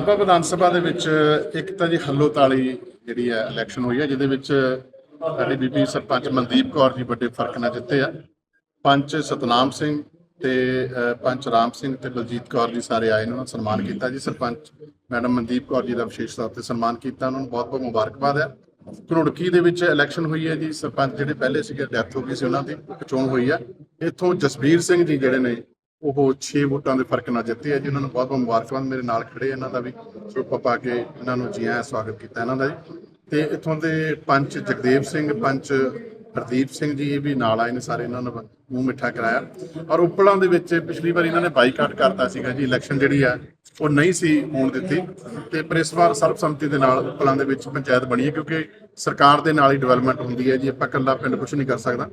ਨਾਭਾ ਵਿਧਾਨ ਸਭਾ ਦੇ ਵਿੱਚ ਇੱਕ ਤਾਂ ਜੀ ਹੱਲੋ ਤਾਲੀ ਜਿਹੜੀ ਹੈ ਇਲੈਕਸ਼ਨ ਹੋਈ ਹੈ, ਜਿਹਦੇ ਵਿੱਚ ਸਾਡੀ ਬੀਬੀ ਸਰਪੰਚ ਮਨਦੀਪ ਕੌਰ ਜੀ ਵੱਡੇ ਫ਼ਰਕ ਨਾਲ ਜਿੱਤੇ ਆ। ਪੰਚ ਸਤਨਾਮ ਸਿੰਘ ਤੇ ਪੰਚ ਰਾਮ ਸਿੰਘ ਤੇ ਬਲਜੀਤ ਕੌਰ ਜੀ ਸਾਰੇ ਆਏ ਨੇ, ਉਹਨਾਂ ਦਾ ਸਨਮਾਨ ਕੀਤਾ ਜੀ। ਸਰਪੰਚ ਮੈਡਮ ਮਨਦੀਪ ਕੌਰ ਜੀ ਦਾ ਵਿਸ਼ੇਸ਼ ਤੌਰ ਤੇ ਸਨਮਾਨ ਕੀਤਾ, ਉਹਨਾਂ ਨੂੰ ਬਹੁਤ ਬਹੁਤ ਮੁਬਾਰਕਬਾਦ ਹੈ। ਘਰੁੜਕੀ ਦੇ ਵਿੱਚ ਇਲੈਕਸ਼ਨ ਹੋਈ ਹੈ ਜੀ। ਸਰਪੰਚ ਜਿਹੜੇ ਪਹਿਲੇ ਸੀਗੇ ਡੈਥ ਹੋ ਗਈ ਸੀ ਉਹਨਾਂ ਦੀ ਚੋਣ ਹੋਈ ਹੈ। ਇੱਥੋਂ ਜਸਬੀਰ ਸਿੰਘ ਜੀ ਜਿਹੜੇ ਨੇ ਉਹ 6 ਵੋਟਾਂ ਦੇ ਫ਼ਰਕ ਨਾਲ ਜਿੱਤੇ ਆ ਜੀ, ਉਹਨਾਂ ਨੂੰ ਬਹੁਤ ਬਹੁਤ ਮੁਬਾਰਕਬਾਦ, ਮੇਰੇ ਨਾਲ ਖੜੇ ਇਹਨਾਂ ਦਾ ਵੀ ਸੋਪਾ ਪਾ ਕੇ ਇਹਨਾਂ ਨੂੰ ਜੀ ਆਇਆਂ ਸਵਾਗਤ ਕੀਤਾ ਇਹਨਾਂ ਦਾ ਜੀ। ਤੇ ਇੱਥੋਂ ਦੇ ਪੰਚ ਜਗਦੇਵ ਸਿੰਘ, ਪੰਚ ਹਰਦੀਪ ਸਿੰਘ ਜੀ, ਇਹ ਵੀ ਨਾਲ ਆਏ ਨੇ ਸਾਰੇ ਇਹਨਾਂ ਨੂੰ ਮੂੰਹ ਮਿੱਠਾ ਕਰਾਇਆ। ਔਰ ਉਪਲਾਂ ਦੇ ਵਿੱਚ ਪਿਛਲੀ ਵਾਰ ਇਹਨਾਂ ਨੇ ਬਾਈਕਾਟ ਕਰਤਾ ਸੀਗਾ ਜੀ, ਇਲੈਕਸ਼ਨ ਜਿਹੜੀ ਆ, ਉਹ ਨਹੀਂ ਸੀ ਹੋਣ ਦਿੱਤੀ। ਤੇ ਪਰ ਇਸ ਵਾਰ ਸਰਬਸੰਮਤੀ ਦੇ ਨਾਲ ਉਪਲਾਂ ਦੇ ਵਿੱਚ ਪੰਚਾਇਤ ਬਣੀ ਹੈ, ਕਿਉਂਕਿ ਸਰਕਾਰ ਦੇ ਨਾਲ ਹੀ ਡਿਵੈਲਪਮੈਂਟ ਹੁੰਦੀ ਹੈ ਜੀ, ਆਪਾਂ ਇਕੱਲਾ ਪਿੰਡ ਕੁਝ ਨਹੀਂ ਕਰ ਸਕਦਾ।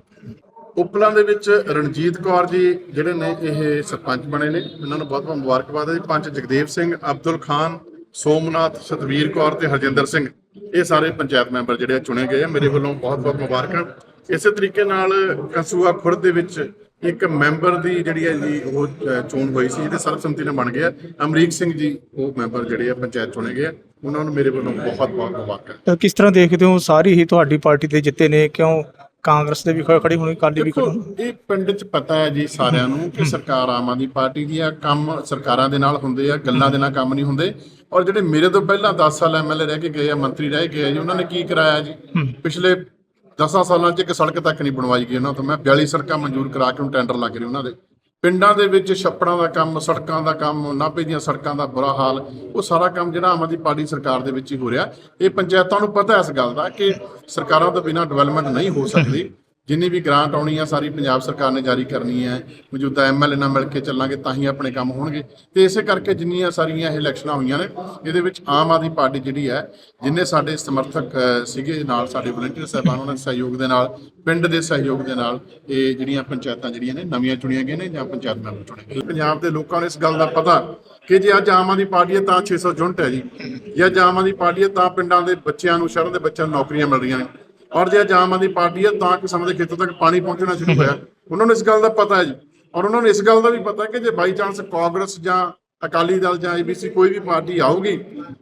ਉਪਲਾਂ ਦੇ ਵਿੱਚ ਰਣਜੀਤ ਕੌਰ ਜੀ ਜਿਹੜੇ ਨੇ ਇਹ ਸਰਪੰਚ ਬਣੇ ਨੇ। ਇਹਨਾਂ ਨੂੰ ਬਹੁਤ ਬਹੁਤ ਮੁਬਾਰਕਬਾਦ ਹੈ ਜੀ। ਪੰਚ ਜਗਦੇਵ ਸਿੰਘ, ਅਬਦੁਲ ਖਾਨ, ਸੋਮਨਾਥ, ਸਤਵੀਰ ਕੌਰ ਤੇ ਹਰਜਿੰਦਰ ਸਿੰਘ। ਇਹ ਸਾਰੇ ਪੰਚਾਇਤ ਮੈਂਬਰ ਜਿਹੜੇ ਆ ਚੁਣੇ ਗਏ ਆ। ਮੇਰੇ ਵੱਲੋਂ ਬਹੁਤ ਬਹੁਤ ਮੁਬਾਰਕਾਂ ਇਸੇ ਤਰੀਕੇ ਨਾਲ ਕਸੂਆ ਖੁਰਦ ਦੇ ਵਿੱਚ ਇੱਕ ਮੈਂਬਰ ਦੀ ਜਿਹੜੀ ਹੈ ਜੀ, ਉਹ ਚੋਣ ਹੋਈ ਸੀ। ਜਿਹਦੇ ਸਰਬਸੰਮਤੀ ਨਾਲ ਬਣ ਗਿਆ। ਅਮਰੀਕ ਸਿੰਘ ਜੀ, ਉਹ ਮੈਂਬਰ ਜਿਹੜੇ ਆ ਪੰਚਾਇਤ ਚੁਣੇ ਗਏ ਆ। ਉਹਨਾਂ ਨੂੰ ਮੇਰੇ ਵੱਲੋਂ ਬਹੁਤ ਬਹੁਤ ਮੁਬਾਰਕਾਂ ਤਾਂ ਕਿਸ ਤਰ੍ਹਾਂ ਦੇਖਦੇ ਹੋ? ਸਾਰੀ ਹੀ ਤੁਹਾਡੀ ਪਾਰਟੀ ਦੇ ਜਿੱਤੇ ਨੇ। ਕਿਉਂ ਕਾਂਗਰਸ ਦੇ ਵੀ ਖੜੀ ਹੋਣੀ ਕਾਲੀ ਵੀ ਖੜੀ ਹੋਣੀ। ਇਹ ਪਿੰਡ 'ਚ ਪਤਾ ਹੈ ਜੀ ਸਾਰਿਆਂ ਨੂੰ ਕਿ ਸਰਕਾਰ ਆਮ ਆਦਮੀ ਪਾਰਟੀ ਦੀ ਆ ਕੰਮ ਸਰਕਾਰਾਂ ਦੇ ਨਾਲ ਹੁੰਦੇ ਆ ਗੱਲਾਂ ਦੇ ਨਾਲ ਕੰਮ ਨਹੀਂ ਹੁੰਦੇ। ਔਰ ਜਿਹੜੇ ਮੇਰੇ ਤੋਂ ਪਹਿਲਾਂ 10 ਸਾਲ ਐਮਐਲਏ ਰਹਿ ਕੇ ਗਏ ਆ ਮੰਤਰੀ ਰਹਿ ਗਏ ਆ ਜੀ ਉਹਨਾਂ ਨੇ ਕੀ ਕਰਾਇਆ ਜੀ? ਪਿਛਲੇ 10 ਸਾਲਾਂ 'ਚ ਇੱਕ ਸੜਕ ਤੱਕ ਨਹੀਂ ਬਣਵਾਈ ਗਈ ਉਹਨਾਂ ਤੋਂ। ਮੈਂ 42 ਸੜਕਾਂ ਮਨਜ਼ੂਰ ਕਰਾ ਕੇ ਹੁਣ ਟੈਂਡਰ ਲੱਗ ਰਹੇ ਉਹਨਾਂ ਦੇ। ਪਿੰਡਾਂ ਦੇ ਵਿੱਚ ਛੱਪੜਾਂ ਦਾ ਕੰਮ, ਸੜਕਾਂ ਦਾ ਕੰਮ, ਨਾਭੇ ਦੀਆਂ ਸੜਕਾਂ ਦਾ ਬੁਰਾ ਹਾਲ, ਉਹ ਸਾਰਾ ਕੰਮ ਜਿਹੜਾ ਆਮ ਆਦਮੀ ਪਾਰਟੀ ਸਰਕਾਰ ਦੇ ਵਿੱਚ ਹੀ ਹੋ ਰਿਹਾ। ਇਹ ਪੰਚਾਇਤਾਂ ਨੂੰ ਪਤਾ ਇਸ ਗੱਲ ਦਾ ਕਿ ਸਰਕਾਰਾਂ ਤੋਂ ਬਿਨਾਂ ਡਿਵੈਲਪਮੈਂਟ ਨਹੀਂ ਹੋ ਸਕਦੀ। ਜਿੰਨੀ ਵੀ ਗ੍ਰਾਂਟ ਆਉਣੀ ਆ, ਸਾਰੀ ਪੰਜਾਬ ਸਰਕਾਰ ਨੇ ਜਾਰੀ ਕਰਨੀ ਹੈ। ਮੌਜੂਦਾ ਐਮਐਲਏ ਨਾਲ ਮਿਲ ਕੇ ਚੱਲਾਂਗੇ, ਤਾਂ ਹੀ ਆਪਣੇ ਕੰਮ ਹੋਣਗੇ। ਤੇ ਇਸੇ ਕਰਕੇ ਜਿੰਨੀਆਂ ਸਾਰੀਆਂ ਇਹ ਇਲੈਕਸ਼ਨਾਂ ਹੋਈਆਂ ਨੇ, ਇਹਦੇ ਵਿੱਚ ਆਮ ਆਦਮੀ ਪਾਰਟੀ ਜਿਹੜੀ ਹੈ, ਜਿੰਨੇ ਸਾਡੇ ਸਮਰਥਕ ਸੀਗੇ, ਨਾਲ ਸਾਡੇ ਵਲੰਟੀਅਰ ਸਾਹਿਬਾਨ ਉਹਨਾਂ ਦੇ ਸਹਿਯੋਗ ਦੇ ਨਾਲ, ਪਿੰਡ ਦੇ ਸਹਿਯੋਗ ਦੇ ਨਾਲ, ਇਹ ਜਿਹੜੀਆਂ ਪੰਚਾਇਤਾਂ ਜਿਹੜੀਆਂ ਨੇ, ਨਵੀਆਂ ਚੁਣੀਆਂ ਗਈਆਂ ਨੇ ਜਾਂ ਪੰਚਾਇਤ ਮੈਂਬਰ ਚੁਣੇ ਗਏ ਪੰਜਾਬ ਦੇ ਲੋਕਾਂ ਨੂੰ ਇਸ ਗੱਲ ਦਾ ਪਤਾ ਕਿ ਜੇ ਅੱਜ ਆਮ ਆਦਮੀ ਪਾਰਟੀ ਹੈ, ਤਾਂ 600 ਯੂਨਿਟ ਹੈ ਜੀ। ਜੇ ਅੱਜ ਆਮ ਆਦਮੀ ਪਾਰਟੀ ਹੈ, ਤਾਂ ਪਿੰਡਾਂ ਦੇ ਬੱਚਿਆਂ ਨੂੰ, ਸ਼ਹਿਰਾਂ ਦੇ ਬੱਚਿਆਂ ਨੂੰ ਨੌਕਰੀਆਂ ਮਿਲ ਰਹੀਆਂ ਨੇ। ਔਰ ਜੇ ਅੱਜ ਆਮ ਆਦਮੀ ਪਾਰਟੀ ਹੈ ਤਾਂ ਕਿਸਾਨਾਂ ਦੇ ਖੇਤਾਂ ਤੱਕ ਪਾਣੀ ਪਹੁੰਚਣਾ ਸ਼ੁਰੂ ਹੋਇਆ। ਉਹਨਾਂ ਨੂੰ ਇਸ ਗੱਲ ਦਾ ਪਤਾ ਹੈ ਜੀ। ਔਰ ਉਹਨਾਂ ਨੂੰ ਇਸ ਗੱਲ ਦਾ ਵੀ ਪਤਾ ਕਿ ਜੇ ਬਾਈ ਚਾਂਸ ਕਾਂਗਰਸ ਜਾਂ ਅਕਾਲੀ ਦਲ ਜਾਂ ਏਬੀਸੀ ਕੋਈ ਵੀ ਪਾਰਟੀ ਆਊਗੀ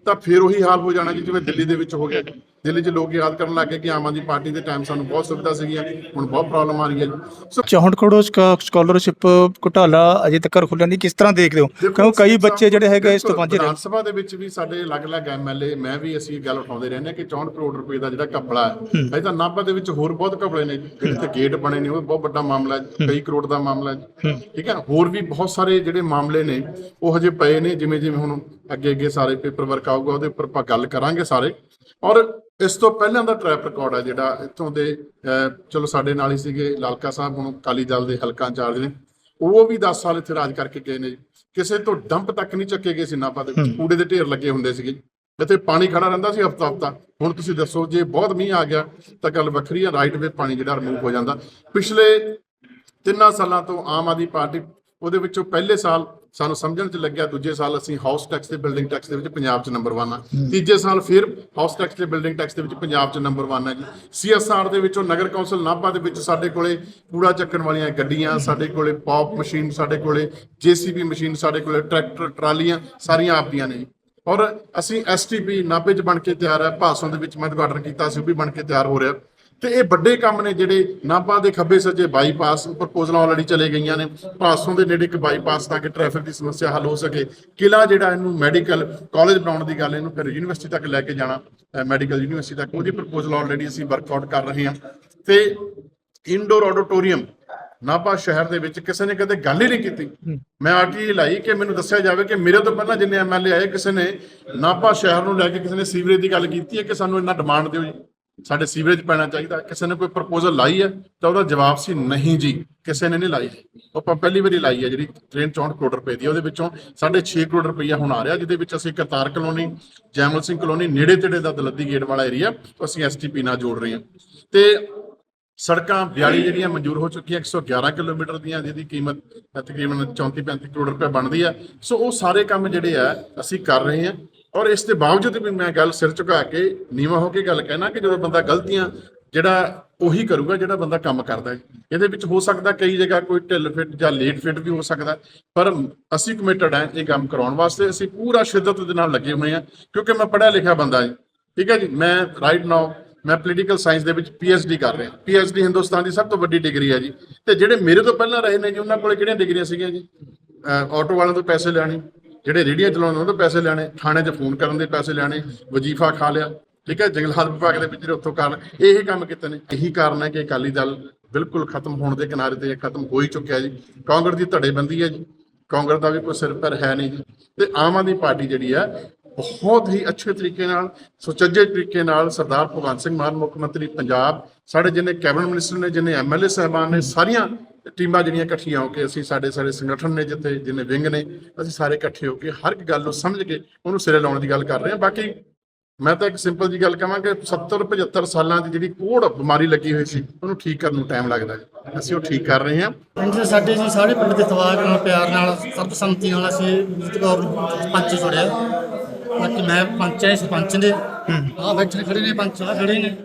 ਤਾਂ ਫਿਰ ਉਹੀ ਹਾਲ ਹੋ ਜਾਣਾ ਜੀ, ਜਿਵੇਂ ਦਿੱਲੀ ਦੇ ਵਿੱਚ ਹੋ ਗਿਆ। ਦਿੱਲੀ 'ਚ ਲੋਕ ਯਾਦ ਕਰਨ ਲੱਗੇ ਕਿ ਆਮ ਆਦਮੀ ਪਾਰਟੀ ਦੇ ਟਾਈਮ ਸਾਨੂੰ ਬਹੁਤ ਸੁਵਿਧਾ ਸੀਗੀਆਂ ਹੁਣ ਬਹੁਤ ਪ੍ਰੋਬਲਮ ਆ ਰਹੀ ਹੈ ਸੋ 64 ਕਰੋੜ ਸਕਾਲਰਸ਼ਿਪ ਘੁਟਾਲਾ ਅਜੇ ਤੱਕ ਖੁੱਲਿਆ ਨਹੀਂ ਕਿਸ ਤਰ੍ਹਾਂ ਦੇਖਦੇ ਹੋ? ਕਿਉਂ ਕਈ ਬੱਚੇ ਜਿਹੜੇ ਹੈਗੇ ਇਸ ਤੋਂ ਵਾਂਝੇ ਰਹੇ ਵਿਧਾਨ ਸਭਾ ਦੇ ਵਿੱਚ ਵੀ ਸਾਡੇ ਅਲੱਗ-ਅਲੱਗ ਐਮਐਲਏ ਮੈਂ ਵੀ ਅਸੀਂ ਗੱਲ ਉਠਾਉਂਦੇ ਰਹਿੰਦੇ ਕਿ 64 ਕਰੋੜ ਰੁਪਏ ਦਾ ਜਿਹੜਾ ਘਪਲਾ ਹੈ ਅਜੇ ਤਾਂ ਨਾਭਾ ਦੇ ਵਿੱਚ ਹੋਰ ਬਹੁਤ ਘਪਲੇ ਨੇ ਜਿਹੜੇ ਗੇਟ ਬਣੇ ਨੇ ਉਹ ਬਹੁਤ ਵੱਡਾ ਮਾਮਲਾ ਹੈ ਕਈ ਕਰੋੜ ਦਾ ਮਾਮਲਾ ਹੈ ਠੀਕ ਹੈ ਹੋਰ ਵੀ ਬਹੁਤ ਸਾਰੇ ਜਿਹੜੇ ਮਾਮਲੇ ਨੇ ਉਹ ਹਜੇ ਪਏ ਨੇ ਜਿਵੇਂ ਜਿਵੇਂ ਹੁਣ ਅੱਗੇ ਅੱਗੇ ਸਾਰੇ ਪੇਪਰ ਵਰਕ ਆਊਗਾ ਉਹਦੇ ਉੱਪਰ ਆਪਾਂ ਗੱਲ ਕਰਾਂਗੇ ਸਾਰੇ। ਔਰ ਇਸ ਤੋਂ ਪਹਿਲਾਂ ਦਾ ਟਰੈਕ ਰਿਕਾਰਡ ਹੈ ਜਿਹੜਾ ਇੱਥੋਂ ਦੇ ਚਲੋ ਸਾਡੇ ਨਾਲ ਹੀ ਸੀਗੇ ਲਾਲਕਾ ਸਾਹਿਬ ਹੁਣ ਕਾਲੀ ਦਲ ਦੇ ਹਲਕਾ ਇੰਚਾਰਜ ਨੇ। ਉਹ ਵੀ 10 ਸਾਲ ਇੱਥੇ ਰਾਜ ਕਰਕੇ ਗਏ ਨੇ। ਕਿਸੇ ਤੋਂ ਡੰਪ ਤੱਕ ਨਹੀਂ ਚੱਕੇ ਗਏ ਸੀ ਨਾਭਾ ਦੇ ਵਿੱਚ। ਕੂੜੇ ਦੇ ਢੇਰ ਲੱਗੇ ਹੁੰਦੇ ਸੀਗੇ। ਇੱਥੇ ਪਾਣੀ ਖੜਾ ਰਹਿੰਦਾ ਸੀ ਹਫਤਾ ਹਫਤਾ। ਹੁਣ ਤੁਸੀਂ ਦੱਸੋ ਜੇ ਬਹੁਤ ਮੀਂਹ ਆ ਗਿਆ ਤਾਂ ਗੱਲ ਵੱਖਰੀ ਆ ਰਾਈਟ ਵੇ ਪਾਣੀ ਜਿਹੜਾ ਰਿਮੂਵ ਹੋ ਜਾਂਦਾ। ਪਿਛਲੇ ਤਿੰਨਾਂ ਸਾਲਾਂ ਤੋਂ ਆਮ ਆਦਮੀ ਪਾਰਟੀ ਉਹਦੇ ਵਿੱਚੋਂ ਪਹਿਲੇ ਸਾਲ ਸਾਨੂੰ ਸਮਝਣ ਚ ਲੱਗਿਆ ਦੂਜੇ ਸਾਲ ਅਸੀਂ ਹਾਊਸ ਟੈਕਸ ਤੇ ਬਿਲਡਿੰਗ ਟੈਕਸ ਦੇ ਵਿੱਚ ਪੰਜਾਬ 'ਚ ਨੰਬਰ 1 ਆ। ਤੀਜੇ ਸਾਲ ਫਿਰ ਹਾਊਸ ਟੈਕਸ ਤੇ ਬਿਲਡਿੰਗ ਟੈਕਸ ਦੇ ਵਿੱਚ ਪੰਜਾਬ 'ਚ ਨੰਬਰ 1 ਆ ਜੀ। ਸੀਐਸਆਰ ਦੇ ਵਿੱਚੋਂ ਨਗਰ ਕੌਂਸਲ ਨਾਭਾ ਦੇ ਵਿੱਚ ਸਾਡੇ ਕੋਲੇ ਕੂੜਾ ਚੱਕਣ ਵਾਲੀਆਂ ਗੱਡੀਆਂ ਸਾਡੇ ਕੋਲੇ ਪੌਪ ਮਸ਼ੀਨ ਸਾਡੇ ਕੋਲੇ ਜੀਸੀਬੀ ਮਸ਼ੀਨ ਸਾਡੇ ਕੋਲੇ ਟਰੈਕਟਰ ਟਰਾਲੀਆਂ ਸਾਰੀਆਂ ਆਪਦੀਆਂ ਨੇ। ਔਰ ਅਸੀਂ ਐਸਟੀਪੀ ਨਾਭੇ 'ਚ ਬਣ ਕੇ ਤਿਆਰ ਹੈ ਭਾਸੋਂ ਦੇ ਵਿੱਚ ਮੈਂ ਉਦਘਾਟਨ ਕੀਤਾ ਸੀ ਉਹ ਵੀ ਬਣ ਕੇ ਤਿਆਰ ਹੋ ਰਿਹਾ। ਤੇ ਇਹ ਵੱਡੇ ਕੰਮ ਨੇ ਜਿਹੜੇ ਨਾਭਾ ਦੇ ਖੱਬੇ ਸੱਜੇ ਬਾਈਪਾਸ ਪ੍ਰਪੋਜ਼ਲਾਂ ਆਲਰੇਡੀ ਚਲੇ ਗਈਆਂ ਨੇ। ਭਾਸੋਂ ਦੇ ਨੇੜੇ ਇੱਕ ਬਾਈਪਾਸ ਤਾਂ ਕਿ ਟ੍ਰੈਫਿਕ ਦੀ ਸਮੱਸਿਆ ਹੱਲ ਹੋ ਸਕੇ। ਕਿਲਾ ਜਿਹੜਾ ਇਹਨੂੰ ਮੈਡੀਕਲ ਕਾਲਜ ਬਣਾਉਣ ਦੀ ਗੱਲ ਇਹਨੂੰ ਫਿਰ ਯੂਨੀਵਰਸਿਟੀ ਤੱਕ ਲੈ ਕੇ ਜਾਣਾ ਮੈਡੀਕਲ ਯੂਨੀਵਰਸਿਟੀ ਤੱਕ। ਉਹਦੀ ਪ੍ਰਪੋਜ਼ਲ ਆਲਰੇਡੀ ਅਸੀਂ ਵਰਕਆਊਟ ਕਰ ਰਹੇ ਹਾਂ। ਤੇ ਇਨਡੋਰ ਆਡੀਟੋਰੀਅਮ ਨਾਭਾ ਸ਼ਹਿਰ ਦੇ ਵਿੱਚ ਕਿਸੇ ਨੇ ਕਦੇ ਗੱਲ ਹੀ ਨਹੀਂ ਕੀਤੀ। ਮੈਂ ਆਰਟੀ ਲਾਈ ਕਿ ਮੈਨੂੰ ਦੱਸਿਆ ਜਾਵੇ ਕਿ ਮੇਰੇ ਤੋਂ ਪਹਿਲਾਂ ਜਿੰਨੇ ਐਮਐਲਏ ਆਏ ਕਿਸੇ ਨੇ ਨਾਭਾ ਸ਼ਹਿਰ ਨੂੰ ਲੈ ਕੇ ਕਿਸੇ ਨੇ ਸੀਵਰੇਜ ਦੀ ਗੱਲ ਕੀਤੀ ਹੈ ਕਿ ਸਾਨੂੰ ਇੰਨਾ ਡਿਮਾਂਡ ਦਿਓ ਜੀ? ਸਾਡੇ ਸੀਵਰੇਜ ਪੈਣਾ ਚਾਹੀਦਾ, ਕਿਸੇ ਨੇ ਕੋਈ ਪ੍ਰਪੋਜ਼ਲ ਲਾਈ ਹੈ, ਤਾਂ ਉਹਦਾ ਜਵਾਬ ਸੀ ਨਹੀਂ ਜੀ, ਕਿਸੇ ਨੇ ਨਹੀਂ ਲਾਈ। ਉਹ ਆਪਾਂ ਪਹਿਲੀ ਵਾਰੀ ਲਾਈ ਹੈ ਜਿਹੜੀ 63 ਕਰੋੜ ਰੁਪਏ ਦੀ, ਉਹਦੇ ਵਿੱਚੋਂ 6.5 ਕਰੋੜ ਰੁਪਈਆ ਹੁਣ ਆ ਰਿਹਾ, ਜਿਹਦੇ ਵਿੱਚ ਅਸੀਂ ਕਰਤਾਰ ਕਲੋਨੀ, ਜੈਮਲ ਸਿੰਘ ਕਲੋਨੀ, ਨੇੜੇ ਤੇੜੇ ਦਾ ਦਲੱਦੀ ਗੇਟ ਵਾਲਾ ਏਰੀਆ ਅਸੀਂ ਐਸਟੀਪੀ ਨਾਲ ਜੋੜ ਰਹੇ ਹਾਂ। ਤੇ ਸੜਕਾਂ 42 ਜਿਹੜੀਆਂ ਮਨਜ਼ੂਰ ਹੋ ਚੁੱਕੀਆਂ 111 ਕਿਲੋਮੀਟਰ ਦੀਆਂ, ਜਿਹਦੀ ਕੀਮਤ ਤਕਰੀਬਨ 34 35 ਕਰੋੜ ਰੁਪਏ ਬਣਦੀ ਹੈ। ਸੋ ਉਹ ਸਾਰੇ ਕੰਮ ਜਿਹੜੇ ਆ, ਅਸੀਂ ਕਰ ਰਹੇ ਹਾਂ। ਔਰ ਇਸ ਦੇ ਬਾਵਜੂਦ ਵੀ ਮੈਂ ਗੱਲ ਸਿਰ ਝੁਕਾ ਕੇ ਨੀਵਾ ਹੋ ਕੇ ਗੱਲ ਕਹਿਣਾ ਕਿ ਜਦੋਂ ਬੰਦਾ ਗਲਤੀਆਂ ਜਿਹੜਾ ਉਹੀ ਕਰੂਗਾ, ਜਿਹੜਾ ਬੰਦਾ ਕੰਮ ਕਰਦਾ ਹੈ। ਇਹਦੇ ਵਿੱਚ ਹੋ ਸਕਦਾ ਕਈ ਜਗ੍ਹਾ ਕੋਈ ਢਿੱਲ ਫਿੱਟ ਜਾਂ ਲੇਟ ਫਿੱਟ ਵੀ ਹੋ ਸਕਦਾ ਪਰ ਅਸੀਂ ਕਮਿਟਡ ਹਾਂ ਇਹ ਕੰਮ ਕਰਾਉਣ ਵਾਸਤੇ। ਅਸੀਂ ਪੂਰਾ ਸ਼ਿੱਦਤ ਦੇ ਨਾਲ ਲੱਗੇ ਹੋਏ ਹਾਂ, ਕਿਉਂਕਿ ਮੈਂ ਪੜ੍ਹਿਆ ਲਿਖਿਆ ਬੰਦਾ ਹਾਂ ਠੀਕ ਹੈ ਜੀ? ਮੈਂ ਰਾਈਟ ਨਾਓ ਮੈਂ ਪੋਲੀਟੀਕਲ ਸਾਇੰਸ ਦੇ ਵਿੱਚ ਡੀ ਕਰ ਰਿਹਾ। ਡੀ ਹਿੰਦੁਸਤਾਨ ਦੀ ਸਭ ਤੋਂ ਵੱਡੀ ਡਿਗਰੀ ਹੈ ਜੀ। ਤੇ ਜਿਹੜੇ ਮੇਰੇ ਤੋਂ ਪਹਿਲਾਂ ਰਹੇ ਨੇ ਜੀ, ਉਹਨਾਂ ਕੋਲੇ ਕਿਹੜੀਆਂ ਡਿਗਰੀਆਂ ਸੀਗੀਆਂ ਜੀ? ਆਟੋ ਵਾਲਿਆਂ ਤੋਂ ਪੈਸੇ ਲੈਣੇ ਜਿਹੜੇ ਰੇੜੀਆਂ ਚਲਾਉਣ ਉਹਨਾਂ ਤੋਂ ਪੈਸੇ ਲੈਣੇ, ਥਾਣੇ 'ਚ ਫੋਨ ਕਰਨ ਦੇ ਪੈਸੇ ਲੈਣੇ, ਵਜੀਫਾ ਖਾ ਲਿਆ, ਠੀਕ ਹੈ, ਜੰਗਲਾਤ ਵਿਭਾਗ ਦੇ ਵਿੱਚ ਜਿਹੜੇ ਉੱਥੋਂ ਕਾਰਨ, ਇਹ ਕੰਮ ਕੀਤੇ ਨੇ। ਇਹੀ ਕਾਰਨ ਹੈ ਕਿ ਅਕਾਲੀ ਦਲ ਬਿਲਕੁਲ ਖਤਮ ਹੋਣ ਦੇ ਕਿਨਾਰੇ ਤੇ ਖਤਮ ਹੋ ਹੀ ਚੁੱਕਿਆ ਜੀ। ਕਾਂਗਰਸ ਦੀ ਧੜੇਬੰਦੀ ਹੈ ਜੀ। ਕਾਂਗਰਸ ਦਾ ਵੀ ਕੋਈ ਸਿਰ ਪਰ ਹੈ ਨਹੀਂ ਜੀ। ਤੇ ਆਮ ਆਦਮੀ ਪਾਰਟੀ ਜਿਹੜੀ ਹੈ, ਬਹੁਤ ਹੀ ਅੱਛੇ ਤਰੀਕੇ ਨਾਲ, ਸੁਚੱਜੇ ਤਰੀਕੇ ਨਾਲ ਸਰਦਾਰ ਭਗਵੰਤ ਸਿੰਘ ਮਾਨ, ਮੁੱਖ ਮੰਤਰੀ ਪੰਜਾਬ, ਸਾਡੇ ਜਿੰਨੇ ਕੈਬਨਿਟ ਮਿਨਿਸਟਰ ਨੇ, ਜਿੰਨੇ ਐਮਐਲਏ ਸਾਹਿਬਾਨ ਨੇ, ਸਾਰੀਆਂ ਟੀਮਾਂ ਜਿਹੜੀਆਂ ਇਕੱਠੀਆਂ ਹੋ ਕੇ ਅਸੀਂ ਸਾਡੇ ਸਾਰੇ ਸੰਗਠਨ ਨੇ ਜਿੱਥੇ ਜਿੰਨੇ ਵਿੰਗ ਨੇ, ਅਸੀਂ ਸਾਰੇ ਇਕੱਠੇ ਹੋ ਕੇ ਹਰ ਇੱਕ ਗੱਲ ਨੂੰ ਸਮਝ ਕੇ ਉਹਨੂੰ ਸਿਰੇ ਲਾਉਣ ਦੀ ਗੱਲ ਕਰ ਰਹੇ ਹਾਂ। ਬਾਕੀ ਮੈਂ ਤਾਂ ਇੱਕ ਸਿੰਪਲ ਜੀ ਗੱਲ ਕਹਾਂ ਕਿ 70 75 ਸਾਲਾਂ ਦੀ ਜਿਹੜੀ ਕੋੜ ਬਿਮਾਰੀ ਲੱਗੀ ਹੋਈ ਸੀ, ਉਹਨੂੰ ਠੀਕ ਕਰਨ ਨੂੰ ਟਾਈਮ ਲੱਗਦਾ ਹੈ ਅਸੀਂ ਉਹ ਠੀਕ ਕਰ ਰਹੇ ਹਾਂ। ਪਿੰਡ ਦੇ ਸਾਡੇ ਜੀ ਸਾਰੇ ਪਿੰਡ ਦੇ ਤਵਾਰ ਨਾਲ, ਪਿਆਰ ਨਾਲ ਸਰਬਸੰਮਤੀ ਨਾਲ ਅਸੀਂ ਜੀਤ ਕੌਰ ਪੰਚ ਚੁਣਿਆ ਬਾਕੀ ਮੈਂ ਪੰਚ ਹੈ ਸਰਪੰਚ ਨੇ ਆ ਬੈਠੇ ਖੜੇ ਨੇ ਪੰਚ ਆ ਖੜੇ ਨੇ।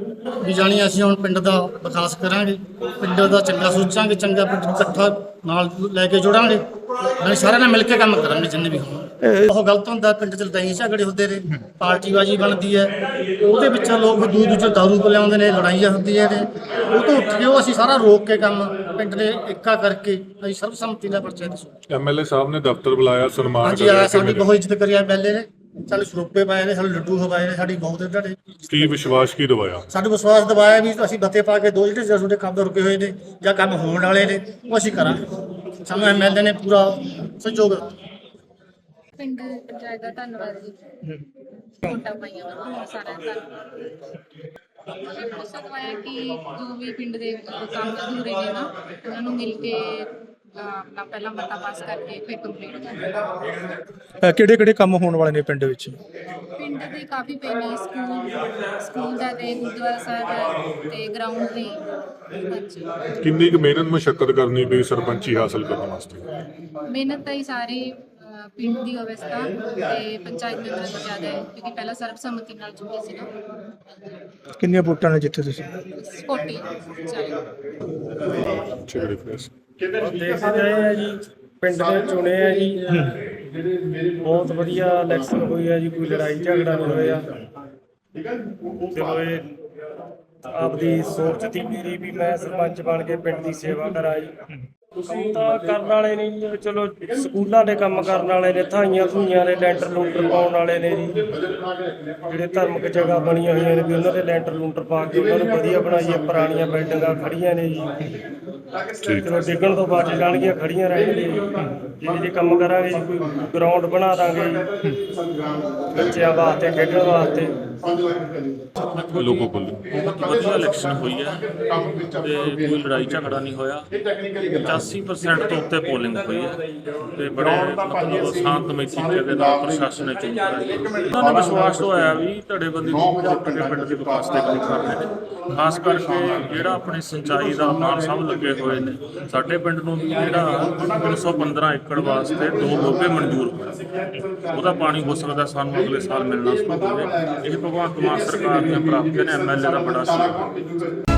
ਵੀ ਜਾਣੀ ਅਸੀਂ ਹੁਣ ਪਿੰਡ ਦਾ ਵਿਕਾਸ ਕਰਾਂਗੇ ਪਿੰਡ ਦਾ ਚੰਗਾ ਸੋਚਾਂਗੇ ਚੰਗਾ ਪਿੰਡ ਨੂੰ ਇਕੱਠਾ ਨਾਲ ਲੈ ਕੇ ਜੋੜਾਂਗੇ। ਨਾਲੇ ਸਾਰਿਆਂ ਨਾਲ ਮਿਲ ਕੇ ਕੰਮ ਕਰਾਂਗੇ ਜਿੰਨੇ ਵੀ ਹੋਣ। ਉਹ ਗਲਤ ਹੁੰਦਾ ਪਿੰਡ ਚ ਲੜਾਈ ਝਗੜੇ ਹੁੰਦੇ ਨੇ ਪਾਰਟੀਬਾਜ਼ੀ ਬਣਦੀ ਹੈ। ਉਹਦੇ ਵਿੱਚ ਲੋਕ ਦੂਰ ਦੂਰ ਚ ਦਾਰੂ ਲਿਆਉਂਦੇ ਨੇ ਲੜਾਈਆਂ ਹੁੰਦੀਆਂ ਨੇ। ਉਹ ਤੋਂ ਉੱਠ ਕੇ ਉਹ ਅਸੀਂ ਸਾਰਾ ਰੋਕ ਕੇ ਕੰਮ ਪਿੰਡ ਦੇ ਇੱਕਾ ਕਰਕੇ ਅਸੀਂ ਸਰਬਸੰਮਤੀ ਨਾਲ ਪਰਚੇ ਦੇ ਐਮਐਲਏ ਸਾਹਿਬ ਨੇ ਦਫ਼ਤਰ ਬੁਲਾਇਆ ਸਨਮਾਨ ਹਾਂਜੀ ਕਰਿਆ ਆ ਸਾਡੀ? ਬਹੁਤ ਇੱਜ਼ਤ ਕਰੀ ਐਮਐਲਏ ਨੇ। ਸਾਨੂੰ ਸਰੂਪੇ ਪਾਏ ਨੇ ਸਾਨੂੰ ਲੱਡੂ ਖਵਾਏ ਨੇ ਸਾਡੀ ਬਹੁਤ ਤੁਹਾਡੇ ਕੀ ਵਿਸ਼ਵਾਸ ਕੀ ਦਵਾਇਆ? ਸਾਨੂੰ ਵਿਸ਼ਵਾਸ ਦਿਵਾਇਆ ਵੀ ਅਸੀਂ ਬੱਤੇ ਪਾ ਕੇ ਦੋ ਜਿਹੜੇ ਤੁਹਾਡੇ ਕੰਮ ਰੁਕੇ ਹੋਏ ਨੇ ਜਾਂ ਕੰਮ ਹੋਣ ਵਾਲੇ ਨੇ ਉਹ ਅਸੀਂ ਕਰਾਂਗੇ। ਸਾਨੂੰ ਐਮਐਲਏ ਨੇ ਪੂਰਾ ਸਹਿਯੋਗ ਦਿੱਤਾ। ਪਿੰਡ ਪੰਚਾਇਤ ਦਾ ਧੰਨਵਾਦ ਜੀ। ਵੋਟਾਂ ਪਾਈਆਂ ਦਾ ਧੰਨਵਾਦ। ਮੈਂ ਭਰੋਸਾ ਦਵਾਇਆ ਕਿ ਜੋ ਵੀ ਪਿੰਡ ਦੇ ਕੰਮ ਅਧੂਰੇ ਨੇ ਨਾ ਉਹਨਾਂ ਨੂੰ ਮਿਲ ਕੇ ਆਪਣਾ ਪਹਿਲਾਂ ਮਤਾ ਪਾਸ ਕਰਕੇ ਫਿਰ ਕੰਪਲੀਟ ਕਰਨਾ ਕਿਹੜੇ ਕਿਹੜੇ ਕੰਮ ਹੋਣ ਵਾਲੇ ਨੇ ਪਿੰਡ ਵਿੱਚ? ਪਿੰਡ ਦੇ ਕਾਫੀ ਪਏ ਨੇ ਸਕੂਲ ਸਕੂਲ ਦਾ ਤੇ ਗੁਰਦੁਆਰਾ ਸਾਹਿਬ ਤੇ ਗਰਾਊਂਡ ਦੀ ਹਾਂਜੀ। ਕਿੰਨੀ ਕੁ ਮਿਹਨਤ ਮੁਸ਼ਕਲ ਕਰਨੀ ਪਈ ਸਰਪੰਚੀ ਹਾਸਲ ਕਰਨ ਵਾਸਤੇ? ਮਿਹਨਤ ਤਾਂ ਹੀ ਸਾਰੀ ਪਿੰਡ ਦੀ ਅਵਸਥਾ ਤੇ ਪੰਚਾਇਤ ਮੈਂਬਰਾਂ ਦੀ ਜ਼ਿਆਦਾ ਹੈ ਕਿਉਂਕਿ ਪਹਿਲਾਂ ਸਰਬਸੰਮਤੀ ਨਾਲ ਚੁੱਕੇ ਸੀ ਨਾ। ਕਿੰਨੀਆਂ ਵੋਟਾਂ ਨੇ ਜਿੱਥੇ ਤੁਸੀਂ? ਸਪੋਰਟੀ ਚਾਹੀਦਾ ਚਿਹਰੇ ਫੇਸ ਦੇਖਦੇ ਰਹੇ ਆ ਜੀ ਪਿੰਡ ਦੇ ਚੁਣੇ ਆ ਜੀ। ਬਹੁਤ ਵਧੀਆ ਇਲੈਕਸ਼ਨ ਹੋਈ ਆ ਜੀ ਕੋਈ ਲੜਾਈ ਝਗੜਾ ਨਹੀਂ ਹੋਇਆ। ਚਲੋ ਇਹ ਆਪਦੀ ਸੋਚ ਤੀ ਮੇਰੀ ਵੀ ਮੈਂ ਸਰਪੰਚ ਬਣ ਕੇ ਪਿੰਡ ਦੀ ਸੇਵਾ ਕਰਾਂ ਜੀ। ਕੰਮ ਤਾਂ ਕਰਨ ਵਾਲੇ ਨੇ ਜੀ ਚਲੋ ਸਕੂਲਾਂ ਦੇ ਕੰਮ ਕਰਨ ਵਾਲੇ ਨੇ ਥਾਈਆਂ ਥੂਈਆਂ ਦੇ ਲੈਂਟਰ ਲੂੰਟਰ ਪਾਉਣ ਵਾਲੇ ਨੇ ਜੀ। ਜਿਹੜੇ ਧਰਮਿਕ ਜਗ੍ਹਾ ਬਣੀਆਂ ਹੋਈਆਂ ਨੇ ਵੀ ਉਹਨਾਂ ਦੇ ਲੈਂਟਰ ਲੂੰਟਰ ਪਾ ਕੇ ਉਹਨਾਂ ਨੂੰ ਵਧੀਆ ਬਣਾਈਏ ਪੁਰਾਣੀਆਂ ਬਿਲਡਿੰਗਾਂ ਖੜੀਆਂ ਨੇ ਜੀ। ਚਲੋ ਡਿੱਗਣ ਤੋਂ ਬਚ ਜਾਣਗੀਆਂ ਖੜੀਆਂ ਰਹਿਣਗੀਆਂ। ਜੇ ਜੇ ਕੰਮ ਕਰਾਂਗੇ ਜੀ ਕੋਈ ਗਰਾਊਂਡ ਬਣਾ ਦਾਂਗੇ। ਜੀ ਬੱਚਿਆਂ ਵਾਸਤੇ ਖੇਡਣ ਵਾਸਤੇ। ਲੋਗੋ ਕੋਲ। ਵਧੀਆ ਇਲੈਕਸ਼ਨ ਹੋਈ ਹੈ ਤੇ ਕੋਈ ਲੜਾਈ ਝਗੜਾ ਨਹੀਂ ਹੋਇਆ। 85% ਤੋਂ ਉੱਤੇ ਪੋਲਿੰਗ ਹੋਈ ਹੈ ਤੇ ਬੜੇ ਮਤਲਬ ਸ਼ਾਂਤਮਈ ਤਰੀਕੇ ਦੇ ਨਾਲ ਪ੍ਰਸ਼ਾਸਨ ਨੇ ਚੋਣ ਉਹਨਾਂ ਨੇ ਵਿਸ਼ਵਾਸ ਦਵਾਇਆ ਵੀ ਧੜੇਬੰਦੀ ਨੂੰ ਜਿੱਤ ਕੇ ਪਿੰਡ ਦੇ ਵਿਕਾਸ ਤੇ ਕੰਮ ਕਰ ਰਹੇ ਨੇ। ਖਾਸ ਕਰਕੇ ਜਿਹੜਾ ਆਪਣੇ ਸਿੰਚਾਈ ਦਾ ਮਾਨ ਸਭ ਲੱਗੇ ਹੋਏ ਨੇ। ਸਾਡੇ ਪਿੰਡ ਨੂੰ ਵੀ ਜਿਹੜਾ 315 ਏਕੜ ਵਾਸਤੇ ਦੋ ਲੋਗੇ ਮਨਜ਼ੂਰ ਹੋਏ। ਉਹਦਾ ਪਾਣੀ ਹੋ ਸਕਦਾ ਸਾਨੂੰ ਅਗਲੇ ਸਾਲ ਮਿਲਣਾ ਸ਼ੁਰੂ ਹੋਵੇ। ਇਹ ਭਗਵੰਤ ਮਾਨ ਸਰਕਾਰ ਦੀਆਂ ਪ੍ਰਾਪਤੀਆਂ ਨੇ ਐਮਐਲਏ ਦਾ ਬੜਾ ਸੀ